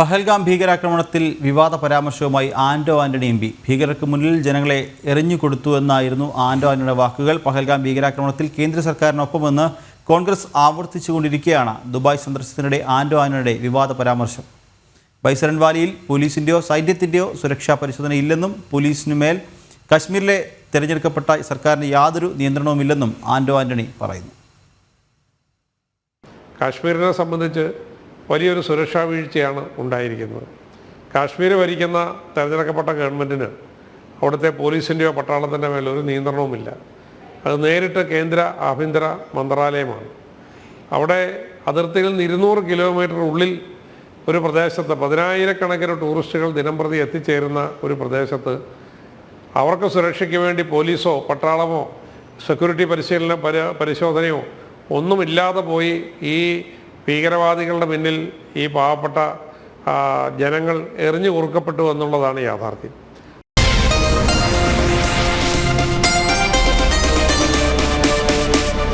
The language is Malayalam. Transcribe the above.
പഹൽഗാം ഭീകരാക്രമണത്തിൽ വിവാദ പരാമർശവുമായി ആൻഡോ ആന്റണി എം പി. ഭീകരർക്ക് മുന്നിൽ ജനങ്ങളെ എറിഞ്ഞുകൊടുത്തു എന്നായിരുന്നു ആൻഡോ ആന്റണിയുടെ വാക്കുകൾ. പഹൽഗാം ഭീകരാക്രമണത്തിൽ കേന്ദ്ര സർക്കാരിനൊപ്പമെന്ന് കോൺഗ്രസ് ആവർത്തിച്ചുകൊണ്ടിരിക്കുകയാണ് ദുബായ് സന്ദർശനത്തിനിടെ ആൻഡോ ആന്റണിയുടെ വിവാദ പരാമർശം. ബൈസരൻ വാലിയിൽ പോലീസിന്റെയോ സൈന്യത്തിന്റെയോ സുരക്ഷാ പരിശോധന ഇല്ലെന്നും പോലീസിനുമേൽ കശ്മീരിലെ തിരഞ്ഞെടുക്കപ്പെട്ട സർക്കാരിന് യാതൊരു നിയന്ത്രണവുമില്ലെന്നും ആൻഡോ ആന്റണി പറയുന്നു. കാശ്മീരിനെ സംബന്ധിച്ച് വലിയൊരു സുരക്ഷാ വീഴ്ചയാണ് ഉണ്ടായിരിക്കുന്നത്. കാശ്മീർ ഭരിക്കുന്ന തിരഞ്ഞെടുക്കപ്പെട്ട ഗവൺമെന്റിന് അവിടുത്തെ പോലീസിന്റെയോ പട്ടാളത്തിന്റെ ഒരു നിയന്ത്രണവുമില്ല. അത് നേരിട്ട് കേന്ദ്ര ആഭ്യന്തര മന്ത്രാലയമാണ്. അവിടെ അതിർത്തിയിൽ നിന്ന് ഇരുന്നൂറ് കിലോമീറ്റർ ഉള്ളിൽ ഒരു പ്രദേശത്ത് പതിനായിരക്കണക്കിന് ടൂറിസ്റ്റുകൾ ദിനംപ്രതി എത്തിച്ചേരുന്ന ഒരു പ്രദേശത്ത് അവർക്ക് സുരക്ഷയ്ക്ക് വേണ്ടി പോലീസോ പട്ടാളമോ സെക്യൂരിറ്റി പരിശീലന പരിശോധനയോ ഒന്നുമില്ലാതെ പോയി ഈ ഭീകരവാദികളുടെ പിന്നിൽ ഈ പാവപ്പെട്ട ജനങ്ങൾ എറിഞ്ഞു കുറുക്കപ്പെട്ടു എന്നുള്ളതാണ് യാഥാർത്ഥ്യം.